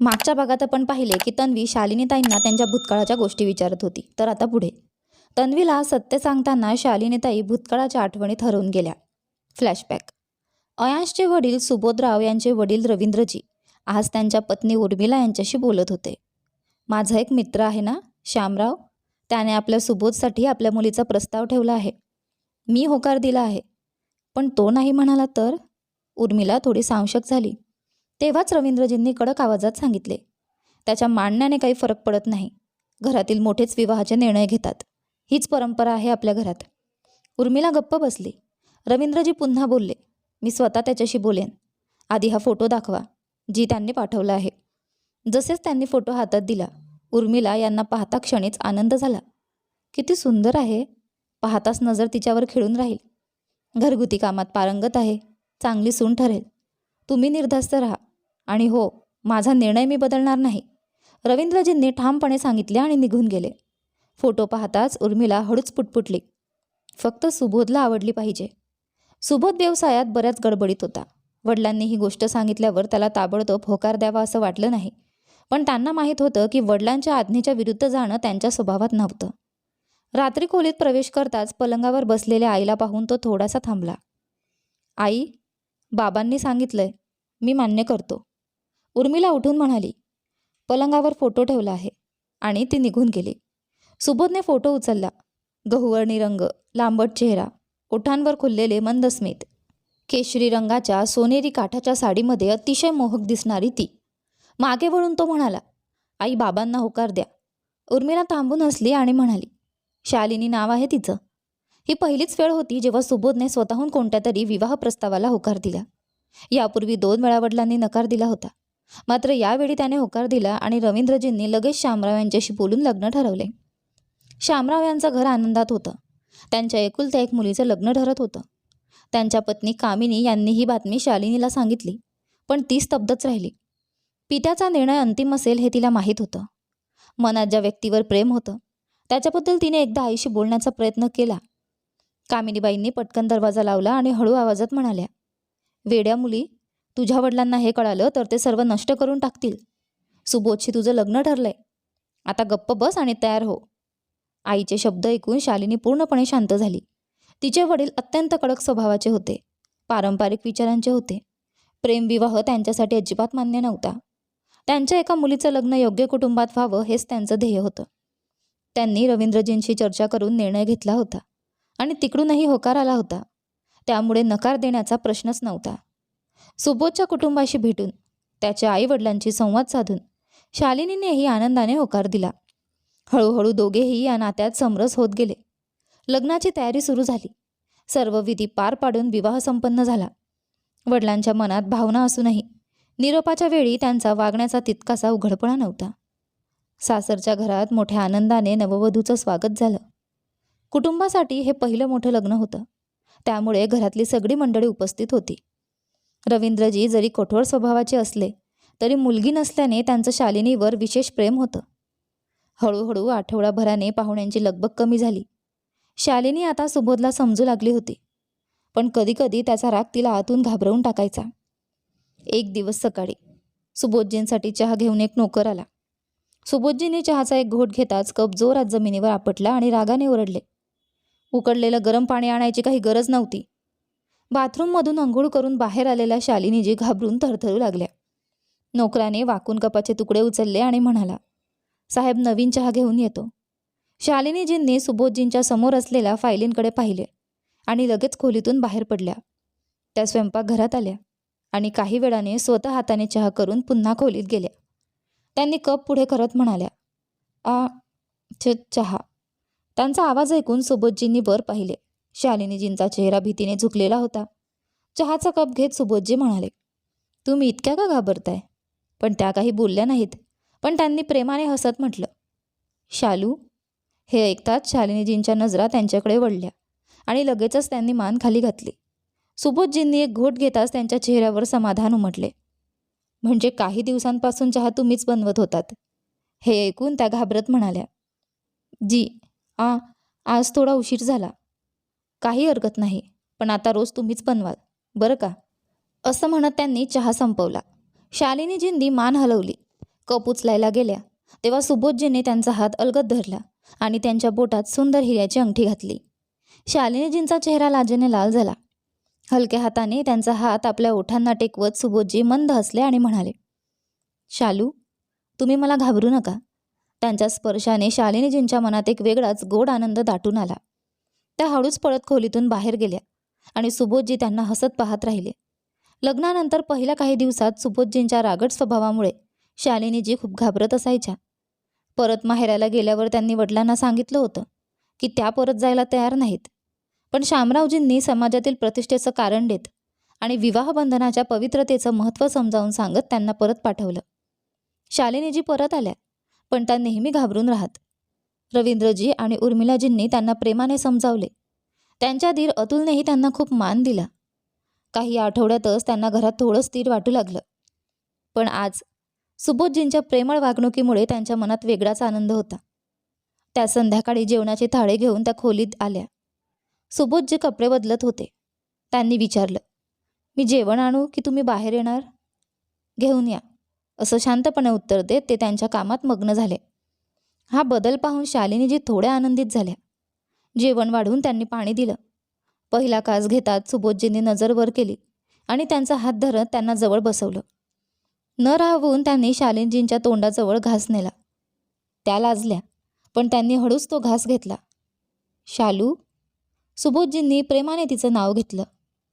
मागच्या भागात आपण पाहिले की तन्वी शालिनीताईंना त्यांच्या भूतकाळाच्या गोष्टी विचारत होती. तर आता पुढे. तन्वीला सत्य सांगताना शालिनीताई भूतकाळाच्या आठवणीत हरवून गेल्या. फ्लॅशबॅक अयांशचे वडील सुबोधराव यांचे वडील रवींद्रजी आज त्यांच्या पत्नी उर्मिला यांच्याशी बोलत होते. माझा एक मित्र आहे ना श्यामराव? त्याने आपल्या सुबोधसाठी आपल्या मुलीचा प्रस्ताव ठेवला आहे. मी होकार दिला आहे. पण तो नाही म्हणाला तर? उर्मिला थोडी सांशक झाली. तेव्हाच रवींद्रजींनी कडक आवाजात सांगितले. त्याच्या मांडण्याने काही फरक पडत नाही. घरातील मोठेच विवाहाचे निर्णय घेतात. हीच परंपरा आहे आपल्या घरात. उर्मिला गप्प बसली. रवींद्रजी पुन्हा बोलले मी स्वतः त्याच्याशी बोलेन. आधी हा फोटो दाखवा जी त्यांनी पाठवला आहे. जसेच त्यांनी फोटो हातात दिला उर्मिला यांना पाहता क्षणीच आनंद झाला. किती सुंदर आहे. पाहताच नजर तिच्यावर खिळून राहील. घरगुती कामात पारंगत आहे. चांगली सून ठरेल. तुम्ही निर्धास्त राहा. आणि हो माझा निर्णय मी बदलणार नाही. रवींद्रजींनी ठामपणे सांगितले आणि निघून गेले. फोटो पाहताच उर्मिला हळूच पुटपुटली. फक्त सुबोधला आवडली पाहिजे. सुबोध व्यवसायात बऱ्याच गडबडीत होता. वडिलांनी ही गोष्ट सांगितल्यावर त्याला ताबडतोब होकार द्यावा असं वाटलं नाही. पण त्यांना माहीत होतं की वडिलांच्या आज्ञेच्या विरुद्ध जाणं त्यांच्या स्वभावात नव्हतं. रात्री खोलीत प्रवेश करताच पलंगावर बसलेल्या आईला पाहून तो थोडासा थांबला. आई बाबांनी सांगितलंय. मी मान्य करतो. उर्मिला उठून म्हणाली पलंगावर फोटो ठेवला आहे आणि ती निघून गेली. सुबोधने फोटो उचलला. गहुवर्णी रंग लांबट चेहरा ओठांवर खुललेले मंदस्मित. केशरी रंगाच्या सोनेरी काठाच्या साडीमध्ये अतिशय मोहक दिसणारी ती. मागे वळून तो म्हणाला आई बाबांना होकार द्या. उर्मिला थांबून हसली आणि म्हणाली शालिनी नाव आहे तिचं. ही पहिलीच वेळ होती जेव्हा सुबोधने स्वतःहून कोणत्या तरी विवाह प्रस्तावाला होकार दिला. यापूर्वी दोन वेळा वडिलांनी नकार दिला होता. मात्र यावेळी त्याने होकार दिला आणि रवींद्रजींनी लगेच श्यामराव यांच्याशी बोलून लग्न ठरवले. श्यामराव यांचं घर आनंदात होतं. त्यांच्या एकुलत्या एक मुलीचं लग्न ठरत होतं. त्यांच्या पत्नी कामिनी यांनी ही बातमी शालिनीला सांगितली पण ती स्तब्धच राहिली. पित्याचा निर्णय अंतिम असेल हे तिला माहीत होतं. मनात ज्या व्यक्तीवर प्रेम होतं त्याच्याबद्दल तिने एकदा आईशी बोलण्याचा प्रयत्न केला. कामिनीबाईंनी पटकन दरवाजा लावला आणि हळू आवाजात म्हणाल्या वेड्या मुली तुझ्या वडिलांना हे कळालं तर ते सर्व नष्ट करून टाकतील. सुबोधशी तुझं लग्न ठरलंय. आता गप्प बस आणि तयार हो. आईचे शब्द ऐकून शालिनी पूर्णपणे शांत झाली. तिचे वडील अत्यंत कडक स्वभावाचे होते. पारंपरिक विचारांचे होते. प्रेमविवाह त्यांच्यासाठी अजिबात मान्य नव्हता. त्यांच्या एका मुलीचं लग्न योग्य कुटुंबात व्हावं हेच त्यांचं ध्येय होतं. त्यांनी रवींद्रजींशी चर्चा करून निर्णय घेतला होता आणि तिकडूनही होकार आला होता. त्यामुळे नकार देण्याचा प्रश्नच नव्हता. सुबोधच्या कुटुंबाशी भेटून त्याच्या आईवडिलांशी संवाद साधून शालिनीनेही आनंदाने होकार दिला. हळूहळू दोघेही या नात्यात समरस होत गेले. लग्नाची तयारी सुरू झाली. सर्व विधी पार पाडून विवाह संपन्न झाला. वडिलांच्या मनात भावना असूनही निरोपाच्या वेळी त्यांचा वागण्याचा तितकासा उघडपणा नव्हता. सासरच्या घरात मोठ्या आनंदाने नववधूचं स्वागत झालं. कुटुंबासाठी हे पहिलं मोठं लग्न होतं. त्यामुळे घरातली सगळी मंडळी उपस्थित होती. रवींद्रजी जरी कठोर स्वभावाचे असले तरी मुलगी नसल्याने त्यांचं शालिनीवर विशेष प्रेम होतं. हळूहळू आठवडाभराने पाहुण्यांची लगबग कमी झाली. शालिनी आता सुबोधला समजू लागली होती पण कधीकधी त्याचा राग तिला आतून घाबरवून टाकायचा. एक दिवस सकाळी सुबोधजींसाठी चहा घेऊन एक नोकर आला. सुबोधजींनी चहाचा एक घोट घेताच कप जोरात जमिनीवर आपटला आणि रागाने ओरडले. उकडलेलं गरम पाणी आणायची काही गरज नव्हती बाथरूममधून अंघोळ करून बाहेर आलेल्या शालिनीजी घाबरून थरथरू लागल्या. नोकराने वाकून कपाचे तुकडे उचलले आणि म्हणाला साहेब नवीन चहा घेऊन येतो. शालिनीजींनी सुबोधजींच्या समोर असलेल्या फायलींकडे पाहिले आणि लगेच खोलीतून बाहेर पडल्या. त्या स्वयंपाकघरात आल्या आणि काही वेळाने स्वतः हाताने चहा करून पुन्हा खोलीत गेल्या. त्यांनी कप पुढे करत म्हणाल्या आ छ चहा. त्यांचा आवाज ऐकून सुबोधजींनी वर पाहिले. शालिनीजींचा चेहरा भीतीने झुकलेला होता. चहाचा कप घेत सुबोधजी म्हणाले तुम्ही इतक्या का घाबरताय? पण त्या काही बोलल्या नाहीत. पण त्यांनी प्रेमाने हसत म्हटलं शालू हे ऐकताच शालिनीजींच्या नजरा त्यांच्याकडे वळल्या आणि लगेचच त्यांनी मान खाली घातली. सुबोधजींनी एक घोट घेताच त्यांच्या चेहऱ्यावर समाधान उमटले. म्हणजे काही दिवसांपासून चहा तुम्हीच बनवत होतात? हे ऐकून त्या घाबरत म्हणाल्या जी आ आज थोडा उशीर झाला. काही हरकत नाही पण आता रोज तुम्हीच बनवाल. बरं का? असं म्हणत त्यांनी चहा संपवला. शालिनीजींनी मान हलवली. कप उचलायला गेल्या. तेव्हा सुबोधजीने त्यांचा हात अलगत धरला आणि त्यांच्या बोटात सुंदर हिऱ्याची अंगठी घातली. शालिनीजींचा चेहरा लाजेने लाल झाला. हलक्या हाताने त्यांचा हात आपल्या ओठांना टेकवत सुबोधजी मंद हसले आणि म्हणाले शालू तुम्ही मला घाबरू नका. त्यांच्या स्पर्शाने शालिनीजींच्या मनात एक वेगळाच गोड आनंद दाटून आला. त्या हळूच पळत खोलीतून बाहेर गेल्या आणि सुबोधजी त्यांना हसत पाहत राहिले. लग्नानंतर पहिल्या काही दिवसात सुबोधजींच्या रागट स्वभावामुळे शालिनीजी खूप घाबरत असायच्या. परत माहेराला गेल्यावर त्यांनी वडिलांना सांगितलं होतं की त्या परत जायला तयार नाहीत. पण शामरावजींनी समाजातील प्रतिष्ठेचं कारण देत आणि विवाहबंधनाच्या पवित्रतेचं महत्त्व समजावून सांगत त्यांना परत पाठवलं. शालिनीजी परत आल्या पण त्या नेहमी घाबरून राहत. रवींद्रजी आणि उर्मिलाजींनी त्यांना प्रेमाने समजावले. त्यांच्या धीर अतुलनेही त्यांना खूप मान दिला. काही आठवड्यातच त्यांना घरात थोडं स्थिर वाटू लागलं. पण आज सुबोधजींच्या प्रेमळ वागणुकीमुळे त्यांच्या मनात वेगळाच आनंद होता. त्या संध्याकाळी जेवणाचे थाळे घेऊन त्या खोलीत आल्या. सुबोधजी कपडे बदलत होते. त्यांनी विचारलं मी जेवण आणू की तुम्ही बाहेर येणार? घेऊन या. असं शांतपणे उत्तर देत ते त्यांच्या कामात मग्न झाले. हा बदल पाहून शालिनीजी थोड्या आनंदित झाल्या. जेवण वाढून त्यांनी पाणी दिलं. पहिला कास घेतात सुबोधजींनी नजर वर केली आणि त्यांचा हात धरत त्यांना जवळ बसवलं. न राहवून त्यांनी शालिनीजींच्या तोंडाजवळ घास नेला. त्या लाजल्या पण त्यांनी हळूच तो घास घेतला. शालू सुबोधजींनी प्रेमाने तिचं नाव घेतलं.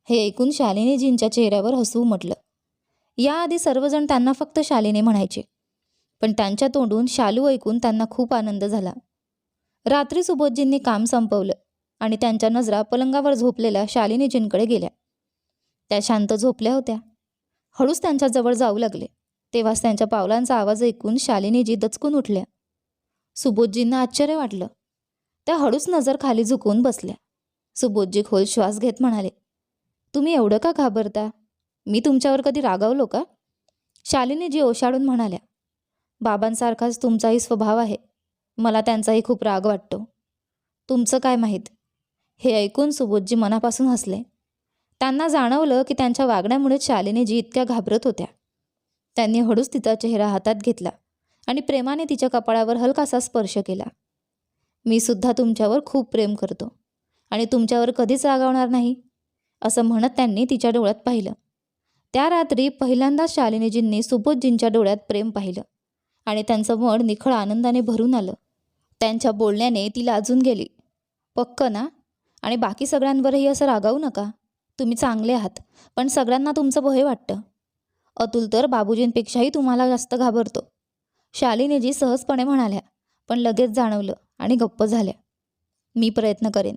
हे ऐकून शालिनीजींच्या चेहऱ्यावर हसू उमटलं. याआधी सर्वजण त्यांना फक्त शालिनी म्हणायचे. पण त्यांच्या तोंडून शालू ऐकून त्यांना खूप आनंद झाला. रात्री सुबोधजींनी काम संपवलं आणि त्यांच्या नजरा पलंगावर झोपलेल्या शालिनीजींकडे गेल्या. त्या शांत झोपल्या होत्या. हळूच त्यांच्याजवळ जाऊ लागले. तेव्हाच त्यांच्या पावलांचा आवाज ऐकून शालिनीजी दचकून उठल्या. सुबोधजींना आश्चर्य वाटलं. त्या हळूच नजर खाली झुकून बसल्या. सुबोधजी खोल श्वास घेत म्हणाले तुम्ही एवढं का घाबरता? मी तुमच्यावर कधी रागावलो का? शालिनीजी ओशाळून म्हणाल्या बाबांसारखाच तुमचाही स्वभाव आहे. मला त्यांचाही खूप राग वाटतो. तुमचं काय माहीत? हे ऐकून सुबोधजी मनापासून हसले. त्यांना जाणवलं की त्यांच्या वागण्यामुळे शालिनीजी इतक्या घाबरत होत्या. त्यांनी हळूच तिचा चेहरा हातात घेतला आणि प्रेमाने तिच्या कपाळावर हलकासा स्पर्श केला. मी सुद्धा तुमच्यावर खूप प्रेम करतो आणि तुमच्यावर कधीच रागावणार नाही असं म्हणत त्यांनी तिच्या डोळ्यात पाहिलं. त्या रात्री पहिल्यांदाच शालिनीजींनी सुबोधजींच्या डोळ्यात प्रेम पाहिलं. आणि त्यांचं मन निखळ आनंदाने भरून आलं. त्यांच्या बोलण्याने ती लाजून गेली. पक्क ना? आणि बाकी सगळ्यांवरही असं रागावू नका. तुम्ही चांगले आहात पण सगळ्यांना तुमचं भय वाटतं. अतुल तर बाबूजींपेक्षाही तुम्हाला जास्त घाबरतो. शालिनीजी सहजपणे म्हणाल्या पण लगेच जाणवलं आणि गप्प झाल्या. मी प्रयत्न करेन.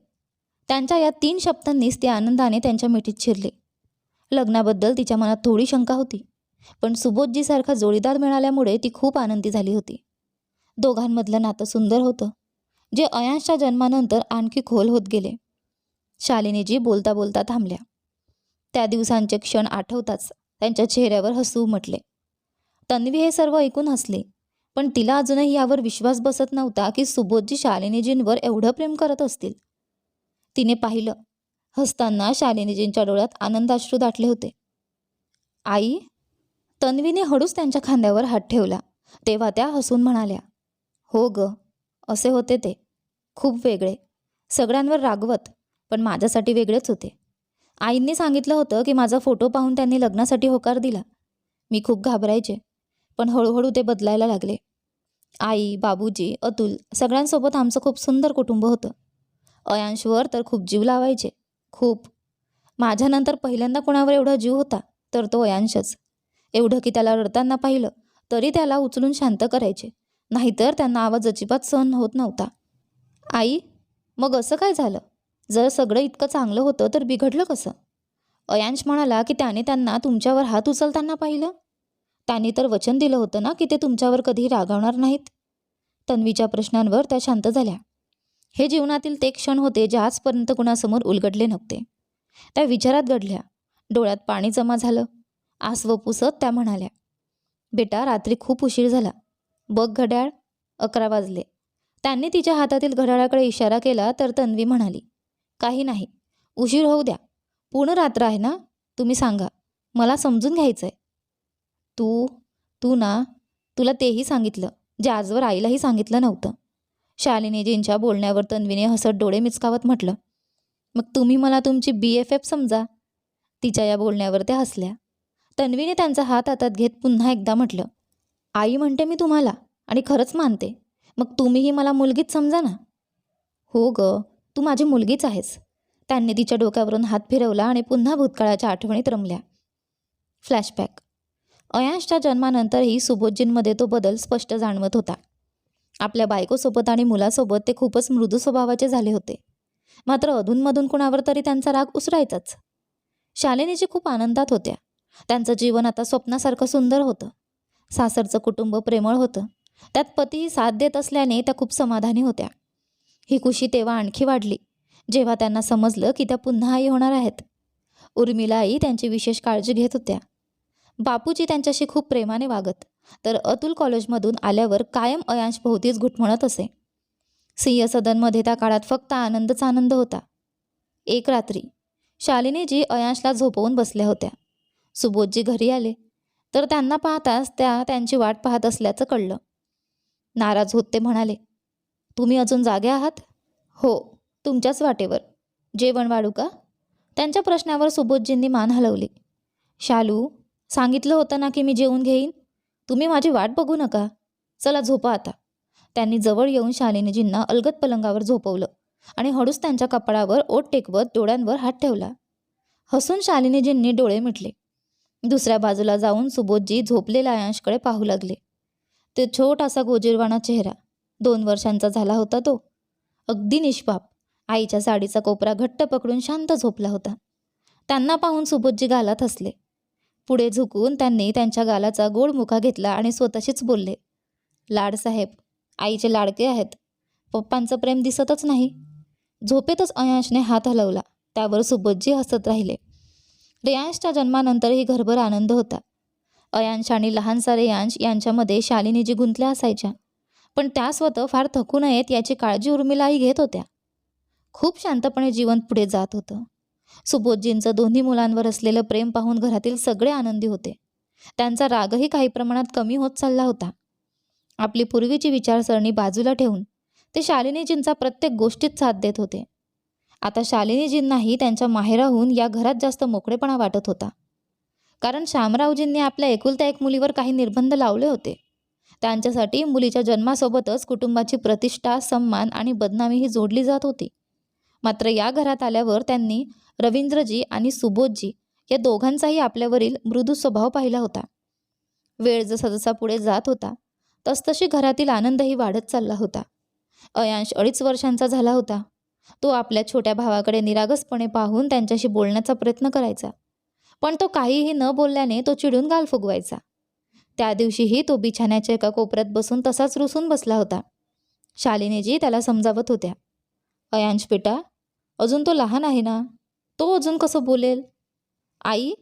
त्यांच्या या तीन शब्दांनीच ते आनंदाने त्यांच्या मिठीत शिरले. लग्नाबद्दल तिच्या मनात थोडी शंका होती. पण सुबोधजीसारखा जोडीदार मिळाल्यामुळे ती खूप आनंदी झाली होती. दोघांमधलं नातं सुंदर होतं जे अयांशच्या जन्मानंतर आणखी खोल होत गेले. शालिनीजी बोलता बोलता थांबल्या. त्या दिवसांचे क्षण आठवताच त्यांच्या चेहऱ्यावर हसू उमटले तन्वी हे सर्व ऐकून हसले पण तिला अजूनही यावर विश्वास बसत नव्हता की सुबोधजी शालिनीजींवर एवढं प्रेम करत असतील. तिने पाहिलं हसताना शालिनीजींच्या डोळ्यात आनंदाश्रू दाटले होते. आई तन्वीने हळूच त्यांच्या खांद्यावर हात ठेवला. तेव्हा त्या हसून म्हणाल्या हो ग असे होते ते. खूप वेगळे. सगळ्यांवर रागवत पण माझ्यासाठी वेगळेच होते. आईंनी सांगितलं होतं की माझा फोटो पाहून त्यांनी लग्नासाठी होकार दिला. मी खूप घाबरायचे पण हळूहळू ते बदलायला लागले. आई बाबूजी अतुल सगळ्यांसोबत आमचं खूप सुंदर कुटुंब होतं. अयांशवर तर खूप जीव लावायचे. खूप. माझ्यानंतर पहिल्यांदा कोणावर एवढा जीव होता तर तो अयांशच. एवढं की त्याला रडताना पाहिलं तरी त्याला उचलून शांत करायचे. नाहीतर त्यांना आवाज अजिबात सहन होत नव्हता. आई मग असं काय झालं? जर सगळं इतकं चांगलं होतं तर बिघडलं कसं? अयांश म्हणाला की त्याने त्यांना तुमच्यावर हात उचलताना पाहिलं. त्याने तर वचन दिलं होतं ना की ते तुमच्यावर कधी रागावणार नाहीत. तन्वीच्या प्रश्नांवर त्या शांत झाल्या. हे जीवनातील ते क्षण होते जे आजपर्यंत कुणासमोर उलगडले नव्हते. त्या विचारात घडल्या. डोळ्यात पाणी जमा झालं. आसव पुसत त्या म्हणाल्या बेटा रात्री खूप उशीर झाला. बघ घड्याळ. अकरा वाजले. त्यांनी तिच्या हातातील घड्याळाकडे इशारा केला तर तन्वी म्हणाली काही नाही. उशीर होऊ द्या. पूर्ण रात्र आहे ना? तुम्ही सांगा. मला समजून घ्यायचं आहे तू तू ना. तुला तेही सांगितलं जे आजवर आईलाही सांगितलं नव्हतं. शालिनीजींच्या बोलण्यावर तन्वीने हसत डोळे मिचकावत म्हटलं मग तुम्ही मला तुमची बी एफ एफ समजा. तिच्या या बोलण्यावर त्या हसल्या. तन्वीने त्यांचा हात हातात घेत पुन्हा एकदा म्हटलं आई म्हणते मी तुम्हाला आणि खरंच मानते. मग तुम्हीही मला मुलगीच समजा ना. हो ग तू माझी मुलगीच आहेस. त्यांनी तिच्या डोक्यावरून हात फिरवला आणि पुन्हा भूतकाळाच्या आठवणीत रमल्या. फ्लॅशबॅक अयांशच्या जन्मानंतरही सुबोधजींमध्ये तो बदल स्पष्ट जाणवत होता. आपल्या बायकोसोबत आणि मुलासोबत ते खूपच मृदू स्वभावाचे झाले होते. मात्र अधूनमधून कुणावर तरी त्यांचा राग उसरायचाच. शालिनीची खूप आनंदात होत्या. त्यांचं जीवन आता स्वप्नासारखं सुंदर होतं. सासरचं कुटुंब प्रेमळ होतं. त्यात पती साथ देत असल्याने त्या खूप समाधानी होत्या. ही खुशी तेव्हा आणखी वाढली जेव्हा त्यांना समजलं की त्या पुन्हा आई होणार आहेत. उर्मिला आई त्यांची विशेष काळजी घेत होत्या. बापूजी त्यांच्याशी खूप प्रेमाने वागत तर अतुल कॉलेजमधून आल्यावर कायम अयांश भोवतीच घुटमळत असे. सिंह सदनमध्ये त्या काळात फक्त आनंदच आनंद होता. एक रात्री शालिनीजी अयांशला झोपवून बसल्या होत्या. सुबोधजी घरी आले. तर त्यांना पाहताच त्या त्यांची वाट पाहत असल्याचं कळलं. नाराज होत ते म्हणाले तुम्ही अजून जागे आहात? हो तुमच्याच वाटेवर. जेवण वाढू का? त्यांच्या प्रश्नावर सुबोधजींनी मान हलवली. शालू सांगितलं होतं ना की मी जेवून घेईन? तुम्ही माझी वाट बघू नका. चला झोपा आता. त्यांनी जवळ येऊन शालिनीजींना अलगत पलंगावर झोपवलं आणि हळूच त्यांच्या कपाळावर ओट टेकवत डोळ्यांवर हात ठेवला. हसून शालिनीजींनी डोळे मिटले. दुसऱ्या बाजूला जाऊन सुबोधजी झोपलेल्या आयांशकडे पाहू लागले. ते छोटासा गोजीरवाणा चेहरा दोन वर्षांचा झाला होता तो. अगदी निष्पाप आईच्या साडीचा कोपरा घट्ट पकडून शांत झोपला होता. त्यांना पाहून सुबोधजी गालात हसले. पुढे झुकून त्यांनी त्यांच्या गालाचा गोड मुखा घेतला आणि स्वतःशीच बोलले लाडसाहेब आईचे लाडके आहेत. पप्पांचं प्रेम दिसतच नाही. झोपेतच अयांशने हात हलवला. त्यावर सुबोधजी हसत राहिले. रेयांशच्या जन्मानंतरही घरभर आनंद होता. अयांश आणि लहानसा रेयांश यांच्यामध्ये शालिनीजी गुंतल्या असायच्या. पण त्या स्वतः फार थकू नयेत याची काळजी उर्मिलाही घेत होत्या. खूप शांतपणे जीवन पुढे जात होतं. सुबोधजींचं दोन्ही मुलांवर असलेलं प्रेम पाहून घरातील सगळे आनंदी होते. त्यांचा रागही काही प्रमाणात कमी होत चालला होता. आपली पूर्वीची विचारसरणी बाजूला ठेवून ते शालिनीजींचा प्रत्येक गोष्टीत साथ देत होते. आता शालिनीजींनाही त्यांच्या माहेराहून या घरात जास्त मोकळेपणा वाटत होता. कारण शामरावजींनी आपल्या एकुलत्या एक मुलीवर काही निर्बंध लावले होते. त्यांच्यासाठी मुलीच्या जन्मासोबतच कुटुंबाची प्रतिष्ठा सन्मान आणि बदनामीही जोडली जात होती. मात्र या घरात आल्यावर त्यांनी रवींद्रजी आणि सुबोधजी या दोघांचाही आपल्यावरील मृदू स्वभाव पाहिला होता. वेळ जसा जसा पुढे जात होता तसतशी घरातील आनंदही वाढत चालला होता. अयांश अडीच वर्षांचा झाला होता. तो आपल्या छोट्या भावाकडे निरागसपणे पाहून त्यांच्याशी बोलण्याचा प्रयत्न करायचा. पण तो काहीही न बोलल्याने तो चिडून गाल फुगवायचा. त्या दिवशीही तो बिछाण्याच्या एका कोपऱ्यात बसून तसाच रुसून बसला होता. शालिनीजी त्याला समजावत होत्या. अयांश बेटा अजून तो लहान आहे ना? तो अजून कसं बोलेल? आई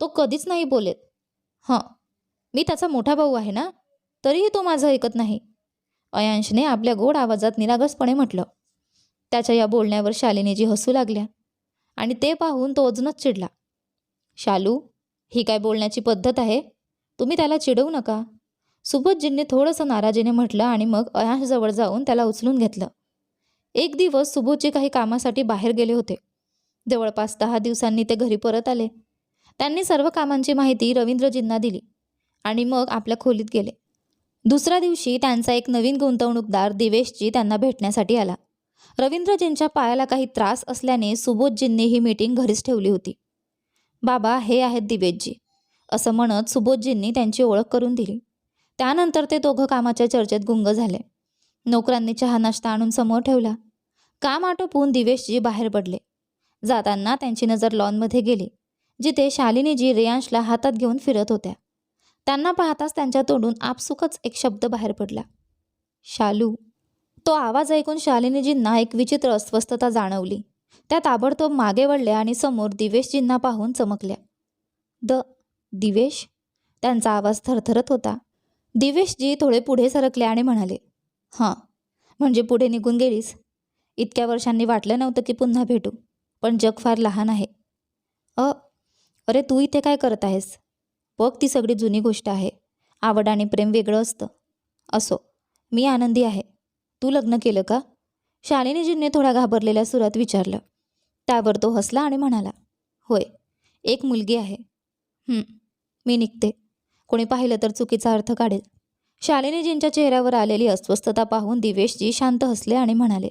तो कधीच नाही बोलेल. हं मी त्याचा मोठा भाऊ आहे ना? तरीही तो माझं ऐकत नाही. अयांशने आपल्या गोड आवाजात निरागसपणे म्हटलं. त्याच्या या बोलण्यावर शालिनीजी हसू लागल्या आणि ते पाहून तो अजूनच चिडला. शालू ही काय बोलण्याची पद्धत आहे? तुम्ही त्याला चिडवू नका. सुबोधजींनी थोडंसं नाराजीने म्हटलं आणि मग अयांशजवळ जाऊन त्याला उचलून घेतलं. एक दिवस सुबोधजी काही कामासाठी बाहेर गेले होते. जवळपास दहा दिवसांनी ते घरी परत आले. त्यांनी सर्व कामांची माहिती रवींद्रजींना दिली आणि मग आपल्या खोलीत गेले. दुसऱ्या दिवशी त्यांचा एक नवीन गुंतवणूकदार दिवेशजी त्यांना भेटण्यासाठी आला. रवींद्रजींच्या पायाला काही त्रास असल्याने सुबोधजींनी ही मीटिंग घरीच ठेवली होती. बाबा हे आहेत दिवेशजी असं म्हणत सुबोधजींनी त्यांची ओळख करून दिली. त्यानंतर ते दोघं कामाच्या चर्चेत गुंग झाले. नोकरांनी चहा नाश्ता आणून समोर ठेवला. काम आटोपून दिवेशजी बाहेर पडले. जाताना त्यांची नजर लॉनमध्ये गेली जिथे शालिनीजी रेयांशला हातात घेऊन फिरत होत्या. त्यांना पाहताच त्यांच्या तोंडून आपसुकच एक शब्द बाहेर पडला. शालू तो आवाज ऐकून शालिनीजींना एक विचित्र अस्वस्थता जाणवली. त्या ताबडतोब मागे वळल्या आणि समोर दिवेशजींना पाहून चमकल्या. द दिवेश? त्यांचा आवाज थरथरत होता. दिवेशजी थोडे पुढे सरकले आणि म्हणाले हां म्हणजे पुढे निघून गेलीस. इतक्या वर्षांनी वाटलं नव्हतं की पुन्हा भेटू पण जग फार लहान आहे. अ अरे तू इथे काय करत आहेस? बघ ती सगळी जुनी गोष्ट आहे. आवड आणि प्रेम वेगळं असतं. असो मी आनंदी आहे. तू लग्न केलं का? शालिनीजींनी थोड्या घाबरलेल्या सुरात विचारलं. त्यावर तो हसला आणि म्हणाला होय एक मुलगी आहे. मी निघते. कोणी पाहिलं तर चुकीचा अर्थ काढेल. शालिनीजींच्या चेहऱ्यावर आलेली अस्वस्थता पाहून दिवेशजी शांत हसले आणि म्हणाले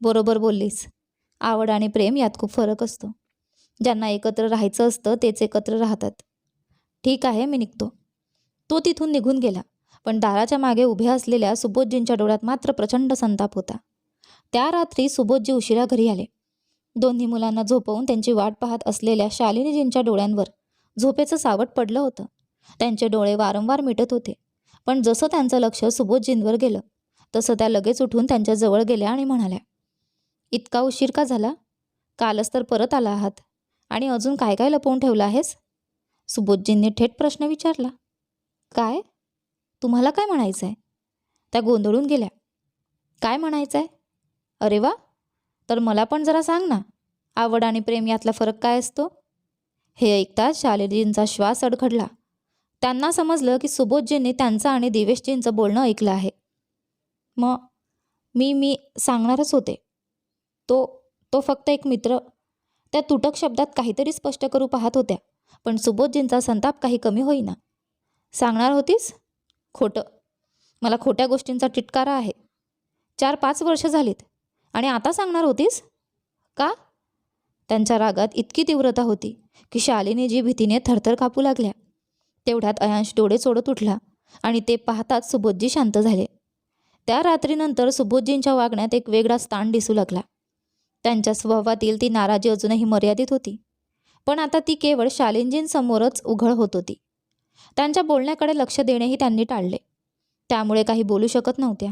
बरोबर बोललीस. आवड आणि प्रेम यात खूप फरक असतो. ज्यांना एकत्र राहायचं असतं तेच एकत्र राहतात. ठीक आहे मी निघतो. तो तिथून निघून गेला. पण दाराच्या मागे उभ्या असलेल्या सुबोधजींच्या डोळ्यात मात्र प्रचंड संताप होता. त्या रात्री सुबोधजी उशिरा घरी आले. दोन्ही मुलांना झोपवून त्यांची वाट पाहत असलेल्या शालिनीजींच्या डोळ्यांवर झोपेचं सावट पडलं होतं. त्यांचे डोळे वारंवार मिटत होते. पण जसं त्यांचं लक्ष सुबोधजींवर गेलं तसं त्या लगेच उठून त्यांच्या जवळ गेल्या आणि म्हणाल्या इतका उशीर का झाला? कालच तर परत आला आहात. आणि अजून काय काय लपवून ठेवलं आहेस? सुबोधजींनी थेट प्रश्न विचारला काय? तुम्हाला काय म्हणायचं आहे त्या गोंधळून गेल्या. काय म्हणायचं आहे अरे वा! तर मला पण जरा सांग ना आवड आणि प्रेम यातला फरक काय असतो? हे ऐकताच शालिनीजींचा श्वास अडखडला. त्यांना समजलं की सुबोधजींनी त्यांचं आणि दिवेशजींचं बोलणं ऐकलं आहे. मग मी मी सांगणारच होते. तो तो फक्त एक मित्र. त्या तुटक शब्दात काहीतरी स्पष्ट करू पाहत होत्या पण सुबोधजींचा संताप काही कमी होईना. सांगणार होतीस? खोटं. मला खोट्या गोष्टींचा टिटकारा आहे. चार पाच वर्ष झालीत. आणि आता सांगणार होतीस? का? त्यांच्या रागात इतकी तीव्रता होती की शालिनीजी भीतीने थरथर कापू लागल्या. तेवढ्यात अयांश डोळे सोडत उठला आणि ते पाहताच सुबोधजी शांत झाले. त्या रात्रीनंतर सुबोधजींच्या वागण्यात एक वेगळा स्थान दिसू लागला. त्यांच्या स्वभावातील ती नाराजी अजूनही मर्यादित होती. पण आता ती केवळ शालिनजींसमोरच उघड होत होती. त्यांच्या बोलण्याकडे लक्ष देणेही त्यांनी टाळले. त्यामुळे काही बोलू शकत नव्हत्या.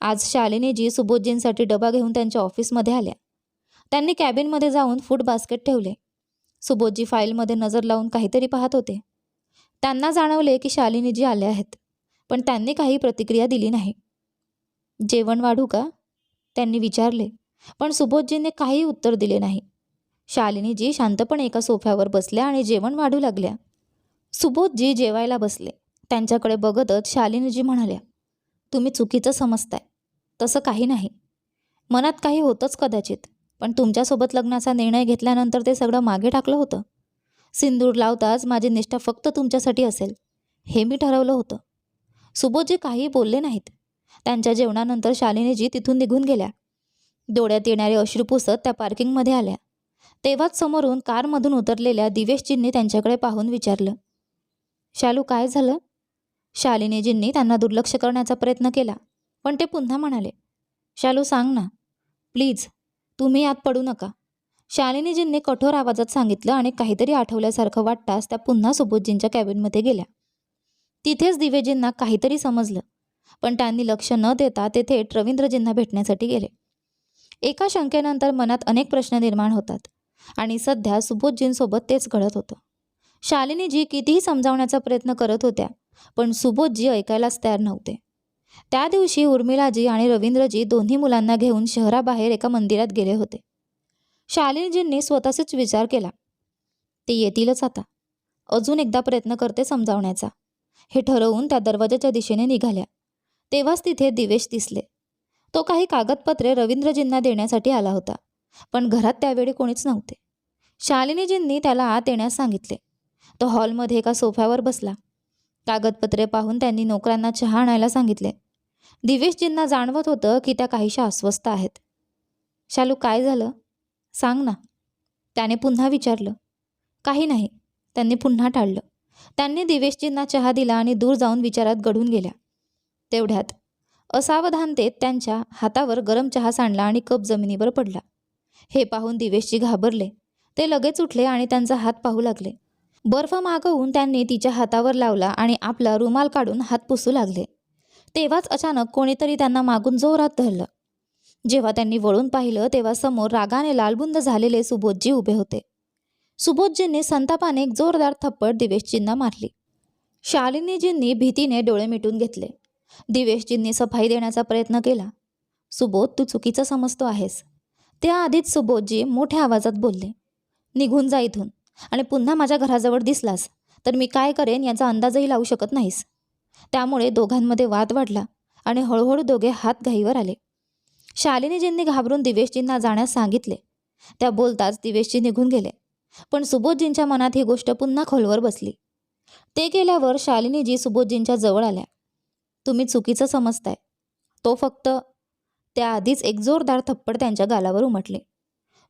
आज शालिनीजी सुबोधजींसाठी डबा घेऊन त्यांच्या ऑफिसमध्ये आल्या. त्यांनी कॅबिनमध्ये जाऊन फूड बास्केट ठेवले. सुबोधजी फाईलमध्ये नजर लावून काहीतरी पाहत होते. त्यांना जाणवले की शालिनीजी आले आहेत पण त्यांनी काही प्रतिक्रिया दिली नाही. जेवण वाढू का? त्यांनी विचारले पण सुबोधजींनी काही उत्तर दिले नाही. शालिनीजी शांतपणे एका सोफ्यावर बसल्या आणि जेवण वाढू लागल्या. सुबोधजी जेवायला बसले. त्यांच्याकडे बघतच शालिनीजी म्हणाल्या तुम्ही चुकीचं समजताय. तसं काही नाही. मनात काही होतंच कदाचित पण तुमच्यासोबत लग्नाचा निर्णय घेतल्यानंतर ते सगळं मागे टाकलं होतं. सिंदूर लावताच माझी निष्ठा फक्त तुमच्यासाठी असेल हे मी ठरवलं होतं. सुबोधजी काही बोलले नाहीत. त्यांच्या जेवणानंतर शालिनीजी तिथून निघून गेल्या. डोळ्यात येणारे अश्रू पुसत त्या पार्किंगमध्ये आल्या. तेव्हाच समोरून कारमधून उतरलेल्या दिवेशजींनी त्यांच्याकडे पाहून विचारलं शालू काय झालं? शालिनीजींनी त्यांना दुर्लक्ष करण्याचा प्रयत्न केला पण ते पुन्हा म्हणाले शालू सांग ना. प्लीज तुम्ही यात पडू नका. शालिनीजींनी कठोर आवाजात सांगितलं आणि काहीतरी आठवल्यासारखं वाटताच त्या पुन्हा सुबोधजींच्या कॅबिनमध्ये गेल्या. तिथेच दिवेजींना काहीतरी समजलं पण त्यांनी लक्ष न देता ते थेट रवींद्रजींना भेटण्यासाठी गेले. एका शंकेनंतर मनात अनेक प्रश्न निर्माण होतात आणि सध्या सुबोधजींसोबत तेच घडत होतं. शालिनीजी कितीही समजावण्याचा प्रयत्न करत होत्या पण सुबोधजी ऐकायलाच तयार नव्हते. त्या दिवशी उर्मिलाजी आणि रवींद्रजी दोन्ही मुलांना घेऊन शहराबाहेर एका मंदिरात गेले होते. शालिनीजींनी स्वतःचाच विचार केला. ते येतीलच आता. अजून एकदा प्रयत्न करते समजावण्याचा. हे ठरवून त्या दरवाजाच्या दिशेने निघाल्या. तेव्हाच तिथे दिवेश दिसले. तो काही कागदपत्रे रवींद्रजींना देण्यासाठी आला होता पण घरात त्यावेळी कोणीच नव्हते. शालिनीजींनी त्याला आत येण्यास सांगितले. तो हॉलमध्ये एका सोफ्यावर बसला. कागदपत्रे पाहून त्यांनी नोकरांना चहा आणायला सांगितले. दिवेशजींना जाणवत होतं की त्या काहीशा अस्वस्थ आहेत. शालू काय झालं? सांग ना. त्याने पुन्हा विचारलं. काही नाही. त्यांनी पुन्हा टाळलं. त्यांनी दिवेशजींना चहा दिला आणि दूर जाऊन विचारात घडून गेल्या. तेवढ्यात असावधानतेत त्यांच्या हातावर गरम चहा सांडला आणि कप जमिनीवर पडला. हे पाहून दिवेशजी घाबरले. ते लगेच उठले आणि त्यांचा हात पाहू लागले. बर्फ मागवून त्यांनी तिच्या हातावर लावला आणि आपला रुमाल काढून हात पुसू लागले. तेव्हाच अचानक कोणीतरी त्यांना मागून जोरात धरलं. जेव्हा त्यांनी वळून पाहिलं तेव्हा समोर रागाने लालबुंद झालेले सुबोधजी उभे होते. सुबोधजींनी संतापाने एक जोरदार थप्पड दिवेशजींना मारली. शालिनीजींनी भीतीने डोळे मिटून घेतले. दिवेशजींनी सफाई देण्याचा प्रयत्न केला. सुबोध तू चुकीचं समजतो आहेस. त्याआधीच सुबोधजी मोठ्या आवाजात बोलले. निघून जा इथून. आणि पुन्हा माझ्या घराजवळ दिसलास तर मी काय करेन याचा अंदाजही लावू शकत नाहीस. त्यामुळे दोघांमध्ये वाद वाढला आणि हळूहळू दोघे हात घाईवर आले. शालिनीजींनी घाबरून दिवेशजींना जाण्यास सांगितले. त्या बोलताच दिवेशजी निघून गेले. पण सुबोधजींच्या मनात ही गोष्ट पुन्हा खोलवर बसली. ते गेल्यावर शालिनीजी सुबोधजींच्या जवळ आल्या. तुम्ही चुकीचं समजताय. तो फक्त त्याआधीच एक जोरदार थप्पड त्यांच्या गालावर उमटले.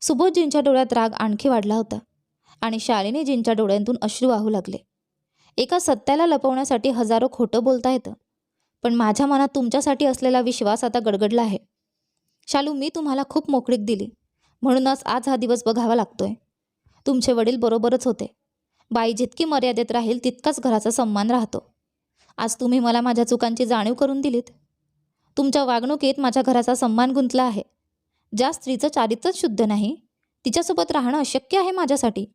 सुबोधजींच्या डोळ्यात राग आणखी वाढला होता. आणि शालिनीजींच्या डोळ्यांतून अश्रू वाहू लागले. एका सत्याला लपवण्यासाठी हजारो खोटं बोलता येतं पण माझ्या मनात तुमच्यासाठी असलेला विश्वास आता गडगडला आहे. शालू मी तुम्हाला खूप मोकळीक दिली. म्हणूनच आज हा दिवस बघावा लागतोय. तुमचे वडील बरोबरच होते. बाई जितकी मर्यादेत राहील तितकाच घराचा सन्मान राहतो. आज तुम्ही मला माझ्या चुकांची जाणीव करून दिलीत. तुमच्या वागणुकीत माझ्या घराचा सन्मान गुंतला आहे. ज्या स्त्रीचं चारित्रच शुद्ध नाही तिच्यासोबत राहणं अशक्य आहे माझ्यासाठी.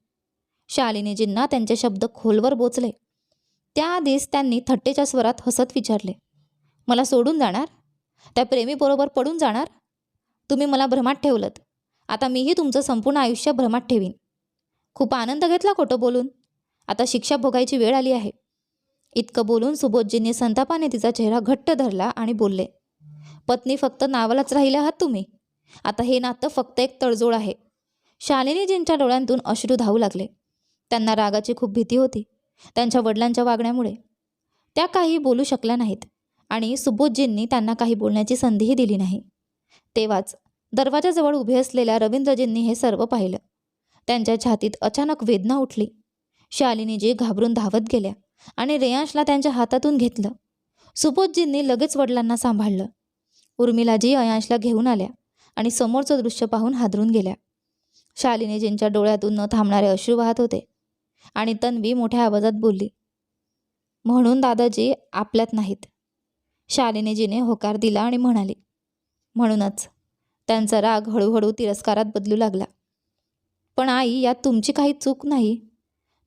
शालिनीजींना त्यांचे शब्द खोलवर बोचले. त्याआधीच त्यांनी थट्टेच्या स्वरात हसत विचारले मला सोडून जाणार? त्या प्रेमीबरोबर पडून जाणार? तुम्ही मला भ्रमात ठेवलत. आता मीही तुमचं संपूर्ण आयुष्य भ्रमात ठेवीन. खूप आनंद घेतला खोटं बोलून. आता शिक्षा भोगायची वेळ आली आहे. इतकं बोलून सुबोधजींनी संतापाने तिचा चेहरा घट्ट धरला आणि बोलले पत्नी फक्त नावालाच राहिले आहात तुम्ही. आता हे नातं फक्त एक तडजोड आहे. शालिनीजींच्या डोळ्यांतून अश्रू धावू लागले. त्यांना रागाची खूप भीती होती त्यांच्या वडिलांच्या वागण्यामुळे. त्या काही बोलू शकल्या नाहीत आणि सुबोधजींनी त्यांना काही बोलण्याची संधीही दिली नाही. तेव्हाच दरवाजाजवळ उभे असलेल्या रवींद्रजींनी हे सर्व पाहिलं. त्यांच्या छातीत अचानक वेदना उठली. शालिनीजी घाबरून धावत गेल्या आणि रेयांशला त्यांच्या हातातून घेतलं. सुबोधजींनी लगेच वडिलांना सांभाळलं. उर्मिलाजी अयांशला घेऊन आल्या आणि समोरचं दृश्य पाहून हादरून गेल्या. शालिनीजींच्या डोळ्यातून न थांबणारे अश्रू वाहत होते. आणि तन्वी मोठ्या आवाजात बोलली म्हणून दादाजी आपल्यात नाहीत. शालिनीजीने होकार दिला आणि म्हणाली म्हणूनच. त्यांचा राग हळूहळू तिरस्कारात बदलू लागला. पण आई यात तुमची काही चूक नाही?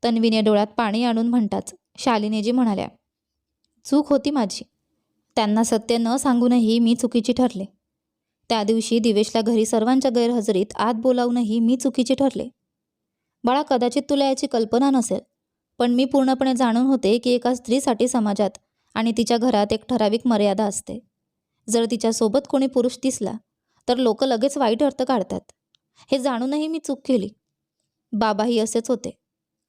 तन्वीने डोळ्यात पाणी आणून म्हणताच शालिनीजी म्हणाल्या चूक होती माझी. त्यांना सत्य न सांगूनही मी चुकीची ठरले. त्या दिवशी दिवेशला घरी सर्वांच्या गैरहजेरीत आत बोलावूनही मी चुकीची ठरले. बाळा कदाचित तुला याची कल्पना नसेल पण मी पूर्णपणे जाणून होते की एका स्त्रीसाठी समाजात आणि तिच्या घरात एक ठराविक मर्यादा असते. जर तिच्यासोबत कोणी पुरुष दिसला तर लोक लगेच वाईट अर्थ काढतात. हे जाणूनही मी चूक केली. बाबाही असेच होते.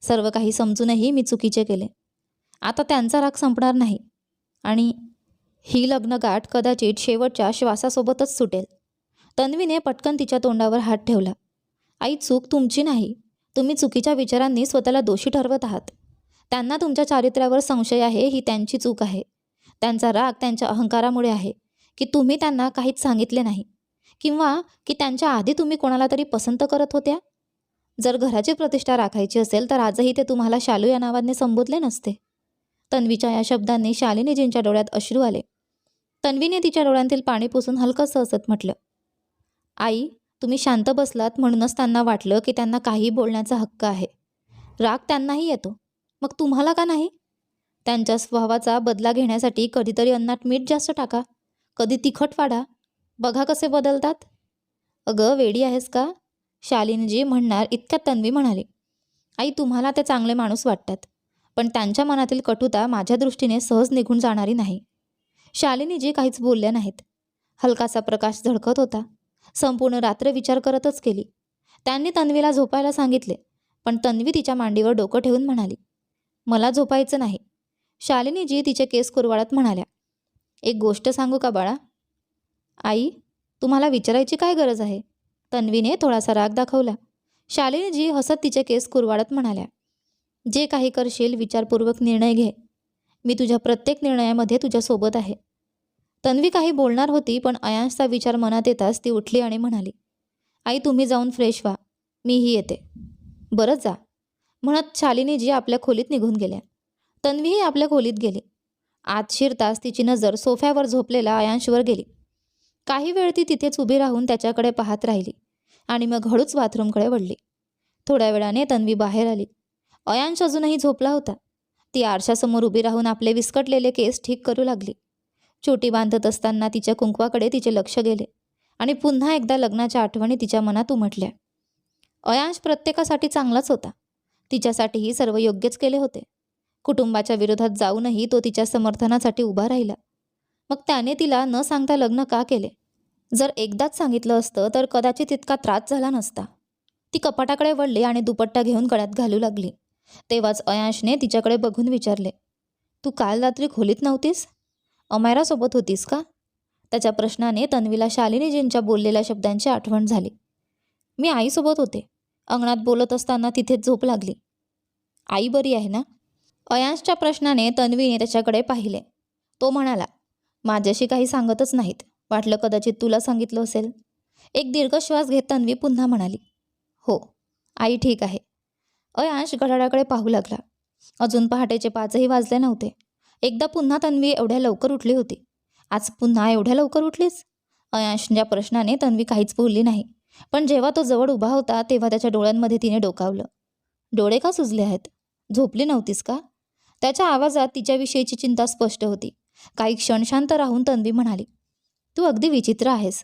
सर्व काही समजूनही मी चुकीचे केले. आता त्यांचा राग संपणार नाही आणि ही लग्नगाठ कदाचित शेवटच्या श्वासासोबतच सुटेल. तन्वीने पटकन तिच्या तोंडावर हात ठेवला. आई चूक तुमची नाही. तुम्ही चुकीच्या विचारांनी स्वतःला दोषी ठरवत आहात. त्यांना तुमच्या चारित्र्यावर संशय आहे ही त्यांची चूक आहे. त्यांचा राग त्यांच्या अहंकारामुळे आहे की तुम्ही त्यांना काहीच सांगितले नाही. किंवा की त्यांच्या आधी तुम्ही कोणाला तरी पसंत करत होत्या? जर घराची प्रतिष्ठा राखायची असेल तर आजही ते तुम्हाला शालू या नावाने संबोधले नसते. तन्वीच्या या शब्दांनी शालिनीजींच्या डोळ्यात अश्रू आले. तन्वीने तिच्या डोळ्यांतील पाणी पुसून हलकंसं हसत म्हटलं आई तुम्ही शांत बसलात म्हणूनच त्यांना वाटलं की त्यांना काही बोलण्याचा हक्क आहे. राग त्यांनाही येतो. मग तुम्हाला का नाही? त्यांच्या स्वभावाचा बदला घेण्यासाठी कधीतरी अन्नात मीठ जास्त टाका. कधी तिखट वाढा. बघा कसे बदलतात. अगं वेडी आहेस का? शालिनीजी म्हणणार इतक्यात तन्वी म्हणाली. आई तुम्हाला ते चांगले माणूस वाटतात पण त्यांच्या मनातील कटुता माझ्या दृष्टीने सहज निघून जाणारी नाही. शालिनीजी काहीच बोलल्या नाहीत. हलकासा प्रकाश झळकत होता. संपूर्ण रात्र विचार करतच केली. त्यांनी तन्वीला झोपायला सांगितले पण तन्वी तिच्या मांडीवर डोकं ठेवून म्हणाली मला झोपायचं नाही. शालिनीजी तिचे केस कुरवाळत म्हणाल्या एक गोष्ट सांगू का बाळा? आई तुम्हाला विचारायची काय गरज आहे? तन्वीने थोडासा राग दाखवला. शालिनीजी हसत तिचे केस कुरवाळत म्हणाल्या जे काही करशील विचारपूर्वक निर्णय घे. मी तुझ्या प्रत्येक निर्णयामध्ये तुझ्यासोबत आहे. तन्वी काही बोलणार होती पण अयांशचा विचार मनात येताच ती उठली आणि म्हणाली आई तुम्ही जाऊन फ्रेश व्हा. मीही येते. बरं जा. म्हणत शालिनीजी आपल्या खोलीत निघून गेल्या. तन्वीही आपल्या खोलीत गेली. आत शिरताच तिची नजर सोफ्यावर झोपलेला अयांशवर गेली. काही वेळ ती तिथेच उभी राहून त्याच्याकडे पाहत राहिली आणि मग हळूच बाथरूमकडे वळली. थोड्या वेळाने तन्वी बाहेर आली. अयांश अजूनही झोपला होता. ती आरशासमोर उभी राहून आपले विस्कटलेले केस ठीक करू लागली. छोटी बांधत असताना तिच्या कुंकवाकडे तिचे लक्ष गेले आणि पुन्हा एकदा लग्नाच्या आठवणी तिच्या मनात उमटल्या. अयांश प्रत्येकासाठी चांगलाच होता. तिच्यासाठीही सर्व योग्यच केले होते. कुटुंबाच्या विरोधात जाऊनही तो तिच्या समर्थनासाठी उभा राहिला. मग त्याने तिला न सांगता लग्न का केले? जर एकदाच सांगितलं असतं तर कदाचित इतका त्रास झाला नसता. ती कपाटाकडे वळली आणि दुपट्टा घेऊन गळ्यात घालू लागली. तेव्हाच अयांशने तिच्याकडे बघून विचारले तू काल रात्री खोलीत नव्हतीस? अमायरासोबत होतीस का? त्याच्या प्रश्नाने तन्वीला शालिनीजींच्या बोललेल्या शब्दांची आठवण झाली. मी आईसोबत होते. अंगणात बोलत असताना तिथेच झोप लागली. आई बरी आहे ना? अयांशच्या प्रश्नाने तन्वीने त्याच्याकडे पाहिले. तो म्हणाला माझ्याशी काही सांगतच नाहीत. वाटलं कदाचित तुला सांगितलं असेल. एक दीर्घ श्वास घेत तन्वी पुन्हा म्हणाली हो आई ठीक आहे. अयांश घड्याळाकडे पाहू लागला. अजून पहाटेचे पाचही वाजले नव्हते. एकदा पुन्हा तन्वी एवढ्या लवकर उठली होती. आज पुन्हा एवढ्या लवकर उठलीस? अयांशच्या प्रश्नाने तन्वी काहीच बोलली नाही. पण जेव्हा तो जवळ उभा होता तेव्हा त्याच्या डोळ्यांमध्ये तिने डोकावलं. डोळे का सुजले आहेत? झोपली नव्हतीस का? त्याच्या आवाजात तिच्याविषयीची चिंता स्पष्ट होती. काही क्षण शांत राहून तन्वी म्हणाली तू अगदी विचित्र आहेस.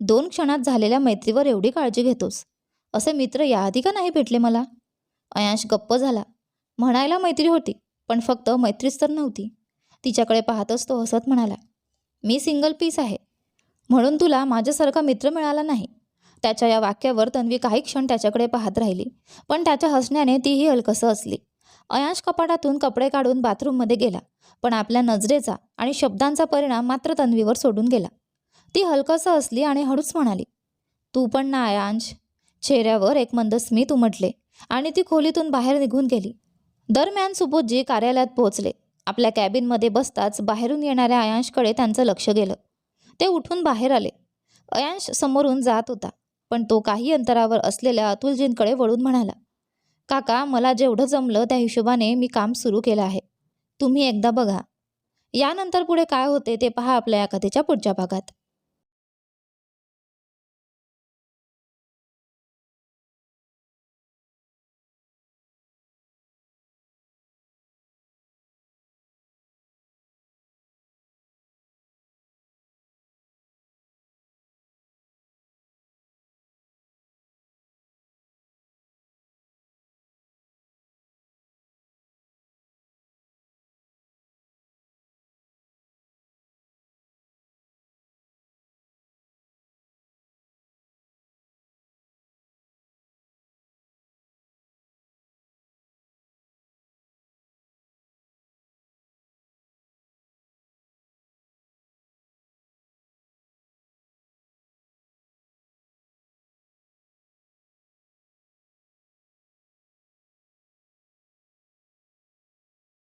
दोन क्षणात झालेल्या मैत्रीवर एवढी काळजी घेतोस. असे मित्र याआधी का नाही भेटले मला? अयांश गप्प झाला. म्हणायला मैत्री होती. पण फक्त मैत्रीच तर नव्हती. तिच्याकडे पाहतच तो हसत म्हणाला मी सिंगल पीस आहे. म्हणून तुला माझ्यासारखा मित्र मिळाला नाही. त्याच्या या वाक्यावर तन्वी काही क्षण त्याच्याकडे पाहत राहिली पण त्याच्या हसण्याने तीही हलकसं असली. अयांश कपाटातून कपडे काढून बाथरूममध्ये गेला पण आपल्या नजरेचा आणि शब्दांचा परिणाम मात्र तन्वीवर सोडून गेला. ती हलकसं असली आणि हळूच म्हणाली तू पण ना अयांश. चेहऱ्यावर एक मंद स्मित उमटले आणि ती खोलीतून बाहेर निघून गेली. दरम्यान सुबोधजी कार्यालयात पोहोचले आपल्या कॅबिनमध्ये बसताच बाहेरून येणाऱ्या अयांशकडे त्यांचं लक्ष गेलं. ते उठून बाहेर आले. अयांश समोरून जात होता पण तो काही अंतरावर असलेल्या अतुलजींकडे वळून म्हणाला काका मला जेवढं जमलं त्या हिशोबाने मी काम सुरू केलं आहे. तुम्ही एकदा बघा. यानंतर पुढे काय होते ते पहा आपल्या या कथेच्या पुढच्या भागात.